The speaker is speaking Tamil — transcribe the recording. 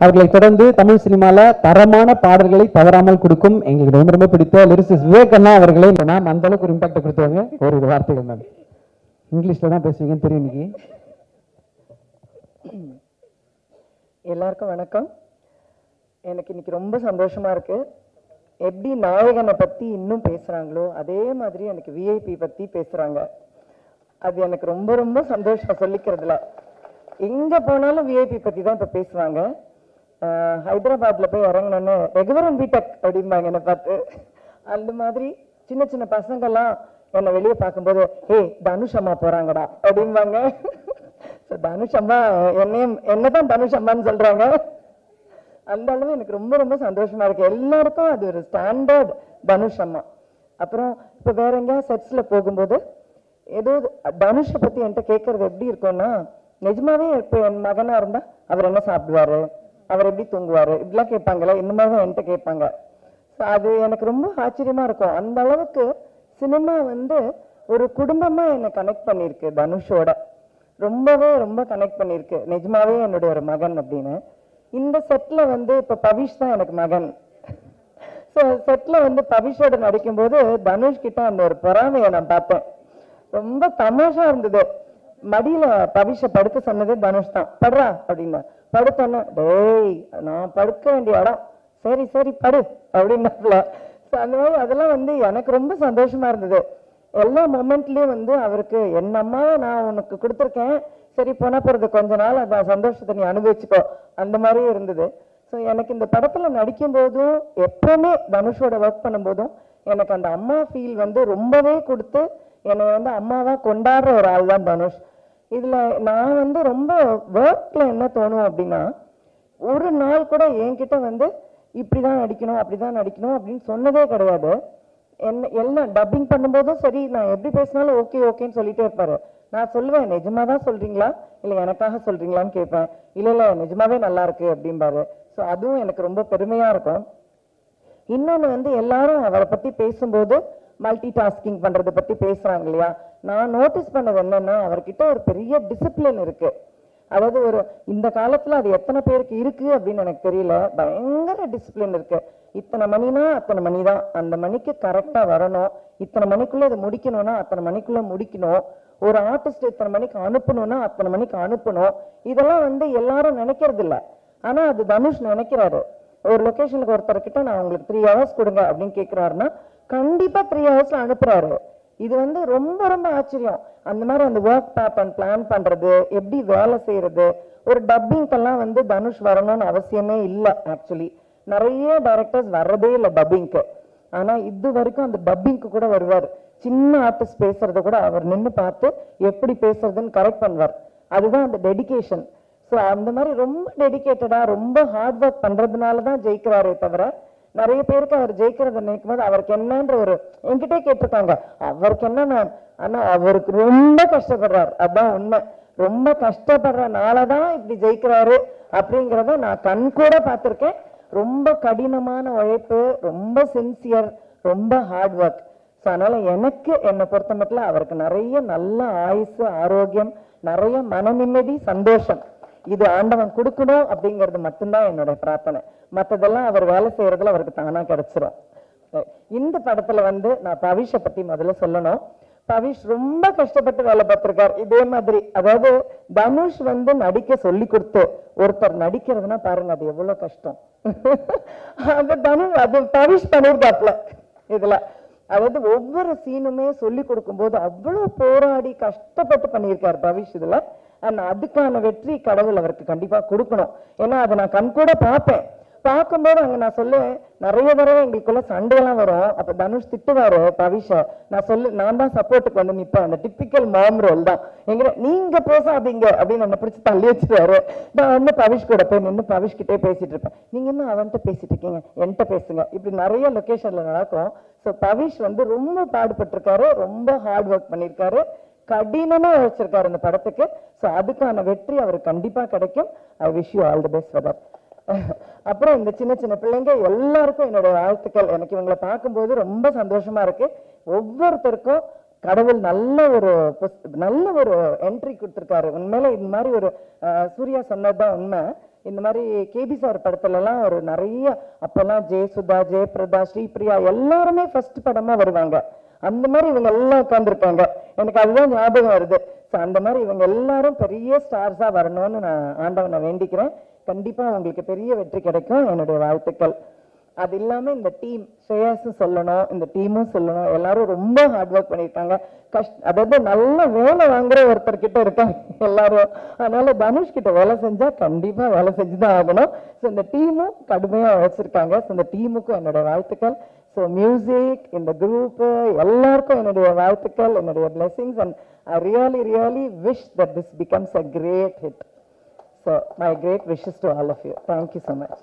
அவர்களை தொடர்ந்து தமிழ் சினிமாவில் தரமான பாடல்களை தவறாமல் கொடுக்கும் எங்களுக்கு ரொம்ப ரொம்ப பிடித்த லிரிசிஸ் விவேகண்ணா அவர்களே மேம் அந்த அளவுக்கு ஒரு இம்பாக்ட் கொடுத்தாங்க ஒரு ஒரு வார்த்தைகள் மேம் இங்கிலீஷில் தான் பேசுவீங்கன்னு தெரியும் இன்னைக்கு. எல்லாருக்கும் வணக்கம். எனக்கு இன்னைக்கு ரொம்ப சந்தோஷமா இருக்கு. எப்படி நாயகனை பற்றி இன்னும் பேசுகிறாங்களோ அதே மாதிரி எனக்கு விஐபி பற்றி பேசுகிறாங்க அது எனக்கு ரொம்ப ரொம்ப சந்தோஷம் சொல்லிக்கிறதுல. எங்கே போனாலும் விஐபி பற்றி தான் இப்போ பேசுவாங்க. ஹைதராபாத்தில் ஹைதராபாத்ல போய் இறங்கினோன்னு ரெகுவரன் பிடெக் அப்படிம்பாங்க என்னை பார்த்து. அந்த மாதிரி சின்ன சின்ன பசங்கள்லாம் என்னை வெளியே பார்க்கும்போது ஏய் தனுஷ் அம்மா போறாங்கடா அப்படிம்பாங்க. ஸோ தனுஷ் அம்மா என்னையும் என்னதான் தனுஷ் அம்மான்னு சொல்றாங்க. அந்த அளவு எனக்கு ரொம்ப ரொம்ப சந்தோஷமா இருக்கு. எல்லாருக்கும் அது ஒரு ஸ்டாண்டர்ட் தனுஷ் அம்மா அப்புறம் இப்போ வேற எங்கேயா செட்ஸில் போகும்போது ஏதோ தனுஷை பத்தி என்கிட்ட கேட்கறது எப்படி இருக்கும்னா நிஜமாவே இப்போ என் மகனாக இருந்தால் அவர் என்ன சாப்பிடுவாரு? அவர் எப்படி தூங்குவார்? இப்படிலாம் கேட்பாங்களே இந்த மாதிரி தான் என்கிட்ட கேட்பாங்க. ஸோ அது எனக்கு ரொம்ப ஆச்சரியமாக இருக்கும். அந்த அளவுக்கு சினிமா வந்து ஒரு குடும்பமாக என்னை கனெக்ட் பண்ணியிருக்கு தனுஷோட. ரொம்பவே ரொம்ப கனெக்ட் பண்ணியிருக்கு. நிஜமாவே என்னுடைய ஒரு மகன் அப்படின்னு. இந்த செட்டில் வந்து இப்போ பவிஷ் தான் எனக்கு மகன். ஸோ செட்டில் வந்து பவிஷோட நடிக்கும்போது தனுஷ் கிட்ட அந்த ஒரு பொறாமையை நான் பார்த்தேன் ரொம்ப தமாஷாக இருந்தது. மடியில பவிஷ படுக்க சொன்னதே தனுஷ் தான். படுறா அப்படின்னா. படுத்தோன்னே டேய் நான் படுக்க வேண்டிய இடம் சரி சரி படு அப்படின்னாப்ல. ஸோ அந்த மாதிரி அதெல்லாம் வந்து எனக்கு ரொம்ப சந்தோஷமா இருந்தது. எல்லா மொமெண்ட்லயும் வந்து அவருக்கு என் நான் உனக்கு கொடுத்துருக்கேன். சரி போனா போறது கொஞ்ச நாள் அந்த சந்தோஷத்தை நீ அனுபவிச்சுக்கோ. அந்த மாதிரியும் இருந்தது. ஸோ எனக்கு இந்த படத்துல நடிக்கும் போதும் எப்பவுமே தனுஷோட ஒர்க் பண்ணும்போதும் எனக்கு அந்த அம்மா ஃபீல் வந்து ரொம்பவே கொடுத்து என்னை வந்து அம்மாவாக கொண்டாடுற ஒரு ஆள் தான் தனுஷ். இதுல நான் வந்து ரொம்ப ஒர்க்கில் என்ன தோணும் அப்படின்னா ஒரு நாள் கூட என்கிட்ட வந்து இப்படிதான் நடிக்கணும் அப்படிதான் நடிக்கணும் அப்படின்னு சொன்னதே கிடையாது. என்ன எல்லாம் டப்பிங் பண்ணும்போதும் சரி நான் எப்படி பேசினாலும் ஓகே ஓகேன்னு சொல்லிட்டே இருப்பாரு. நான் சொல்லுவேன் நிஜமா தான் சொல்கிறீங்களா இல்லை எனக்காக சொல்கிறீங்களான்னு கேட்பேன். இல்லை இல்லை நிஜமாவே நல்லா இருக்கு அப்படிம்பாரு. ஸோ அதுவும் எனக்கு ரொம்ப பெருமையாக இருக்கும். இன்னொன்று வந்து எல்லாரும் அவரை பற்றி பேசும்போது மல்டி டாஸ்கிங் பண்றதை பத்தி பேசுறாங்க இல்லையா? நான் நோட்டீஸ் பண்ணது என்னன்னா அவர்கிட்ட ஒரு பெரிய டிசிப்ளின் இருக்கு. அதாவது ஒரு இந்த காலத்துல அது எத்தனை பேருக்கு இருக்கு அப்படின்னு எனக்கு தெரியல. பயங்கர டிசிப்ளின் இருக்கு. இத்தனை மணினா அத்தனை மணி தான் அந்த மணிக்கு கரெக்டா வரணும். இத்தனை மணிக்குள்ளே இதை முடிக்கணும்னா அத்தனை மணிக்குள்ள முடிக்கணும். ஒரு ஆர்டிஸ்ட் இத்தனை மணிக்கு அனுப்பணும்னா அத்தனை மணிக்கு அனுப்பணும். இதெல்லாம் வந்து எல்லாரும் நினைக்கிறது இல்லை. ஆனா அது தனுஷ் நினைக்கிறாரு. ஒரு லொகேஷனுக்கு ஒருத்தர் கிட்ட நான் உங்களுக்கு த்ரீ ஹவர்ஸ் கொடுங்க அப்படின்னு கேட்குறாருன்னா கண்டிப்பா த்ரீ ஹவர்ஸில் அனுப்புறாரு. இது வந்து ரொம்ப ரொம்ப ஆச்சரியம். அந்த மாதிரி அந்த ஒர்க் பேப்பன் பிளான் பண்றது எப்படி வேலை செய்யறது ஒரு டப்பிங்கெல்லாம் வந்து தனுஷ் வரணும்னு அவசியமே இல்லை ஆக்சுவலி நிறைய டைரக்டர்ஸ் வர்றதே இல்லை டப்பிங்க்கு ஆனா இது வரைக்கும் அந்த டப்பிங்க்கு கூட வருவார். சின்ன ஆர்டிஸ்ட் பேசுறதை கூட அவர் நின்னு பார்த்து எப்படி பேசுறதுன்னு கரெக்ட் பண்ணுவார். அதுதான் அந்த டெடிகேஷன் ஸோ அந்த மாதிரி ரொம்ப டெடிகேட்டடா ரொம்ப ஹார்ட் ஒர்க் பண்ணுறதுனால தான் ஜெயிக்கிறாரே தவிர நிறைய பேருக்கு அவர் ஜெயிக்கிறத நினைக்கும் போது அவருக்கு என்னன்ற ஒரு என்கிட்டே கேட்டிருக்காங்க அவருக்கு என்ன மேம் ஆனா அவருக்கு ரொம்ப கஷ்டப்படுறாரு. அதான் உண்மை. ரொம்ப கஷ்டப்படுறனால தான் இப்படி ஜெயிக்கிறாரு அப்படிங்கிறத நான் கண் கூட பார்த்துருக்கேன். ரொம்ப கடினமான உழைப்பு ரொம்ப சின்சியர் ரொம்ப ஹார்ட் ஒர்க் ஸோ அதனால எனக்கு என்னை பொறுத்த மட்டும் அவருக்கு நிறைய நல்ல ஆயுசு ஆரோக்கியம் நிறைய மன நிம்மதி சந்தோஷம். இது ஆண்டவன் கொடுக்கணும் அப்படிங்கிறது மட்டும்தான் என்னுடைய பிரார்த்தனை. மத்ததெல்லாம் அவர் வேலை செய்யறதுல அவருக்கு தானா கிடைச்சிரும். இந்த படத்துல வந்து நான் பவிஷை பத்தி முதல்ல சொல்லணும். பவிஷ் ரொம்ப கஷ்டப்பட்டு வேலை பார்த்திருக்கார். இதே மாதிரி அதாவது தனுஷ் வந்து நடிக்க சொல்லி கொடுத்து ஒருத்தர் நடிக்கிறதுனா பாருங்க அது எவ்வளவு கஷ்டம். அது தனுஷ் அது பவிஷ் பண்ணிருக்காப்ல இதுல. அதாவது ஒவ்வொரு சீனுமே சொல்லி கொடுக்கும்போது அவ்வளவு போராடி கஷ்டப்பட்டு பண்ணியிருக்கார் பவிஷ் இதுல. அண்ட் அதுக்கான வெற்றி கடவுள் அவருக்கு கண்டிப்பாக கொடுக்கணும். ஏன்னா அதை நான் கண் கூட பார்ப்பேன். பார்க்கும்போது அங்கே நான் சொல்லுவேன் நிறைய தடவை எங்களுக்குள்ள சண்டையெல்லாம் வரும். அப்போ தனுஷ் திட்டுவாரு பவிஷ நான் சொல்லு நான் தான் சப்போர்ட்டுக்கு வந்து நிற்பேன் அந்த டிப்பிக்கல் மாம் ரோல் தான். எங்க நீங்க பேசாதீங்க. அப்படின்னு என்ன பிடிச்சி தள்ளி வச்சுருவாரு. நான் வந்து பவிஷ் கூட போய் நின்று பவிஷ் கிட்டே பேசிட்டு இருப்பேன். நீங்க இன்னும் அவன்கிட்ட பேசிட்டு இருக்கீங்க? என்கிட்ட பேசுங்க. இப்படி நிறைய லொகேஷன்ல நடக்கும். ஸோ பவிஷ் வந்து ரொம்ப பாடுபட்டிருக்காரு ரொம்ப ஹார்ட் ஒர்க் பண்ணியிருக்காரு கடினமா உழைச்சிருக்காரு இந்த படத்துக்கு. ஸோ அதுக்கான வெற்றி அவருக்கு கண்டிப்பா கிடைக்கும். I wish you all the best for that அப்புறம் இந்த சின்ன சின்ன பிள்ளைங்க எல்லாருக்கும் என்னோட வாழ்த்துக்கள். எனக்கு இவங்களை பார்க்கும்போது ரொம்ப சந்தோஷமா இருக்கு. ஒவ்வொருத்தருக்கும் கடவுள் நல்ல ஒரு நல்ல ஒரு என்ட்ரி கொடுத்துருக்காரு. உண்மையில இந்த மாதிரி ஒரு அஹ், சூர்யா சொன்னதுதான் உண்மை. இந்த மாதிரி கேபி சார் படத்துலலாம் ஒரு நிறைய அப்போல்லாம் ஜெயசுதா ஜெயபிரதா ஸ்ரீபிரியா எல்லாருமே ஃபர்ஸ்ட் படமா வருவாங்க. அந்த மாதிரி இவங்க எல்லாம் உட்காந்துருப்பாங்க எனக்கு அதுதான் ஞாபகம் வருது. ஸோ அந்த மாதிரி இவங்க எல்லாரும் பெரிய ஸ்டார்ஸாக வரணும்னு நான் ஆண்டவனை வேண்டிக்கிறேன். கண்டிப்பாக அவங்களுக்கு பெரிய வெற்றி கிடைக்கும் என்னுடைய வாழ்த்துக்கள். அது இல்லாமல் இந்த டீம் ஸ்ரேயாஸும் சொல்லணும் இந்த டீமும் சொல்லணும். எல்லாரும் ரொம்ப ஹார்ட் ஒர்க் பண்ணியிருக்காங்க. கஷ்ட அதாவது நல்ல வேலை வாங்குற ஒருத்தர் கிட்ட இருக்காங்க எல்லாரும். அதனால தனுஷ் கிட்ட வேலை செஞ்சால் கண்டிப்பாக வேலை செஞ்சு தான் ஆகணும். ஸோ இந்த டீமும் கடுமையாக வச்சிருக்காங்க ஸோ இந்த டீமுக்கும் என்னோட வாழ்த்துக்கள். ஸோ மியூசிக் இந்த குரூப் எல்லாருக்கும் என்னுடைய வாழ்த்துக்கள் என்னுடைய blessings and I really really wish that this becomes a great hit so my great wishes to all of you thank you so much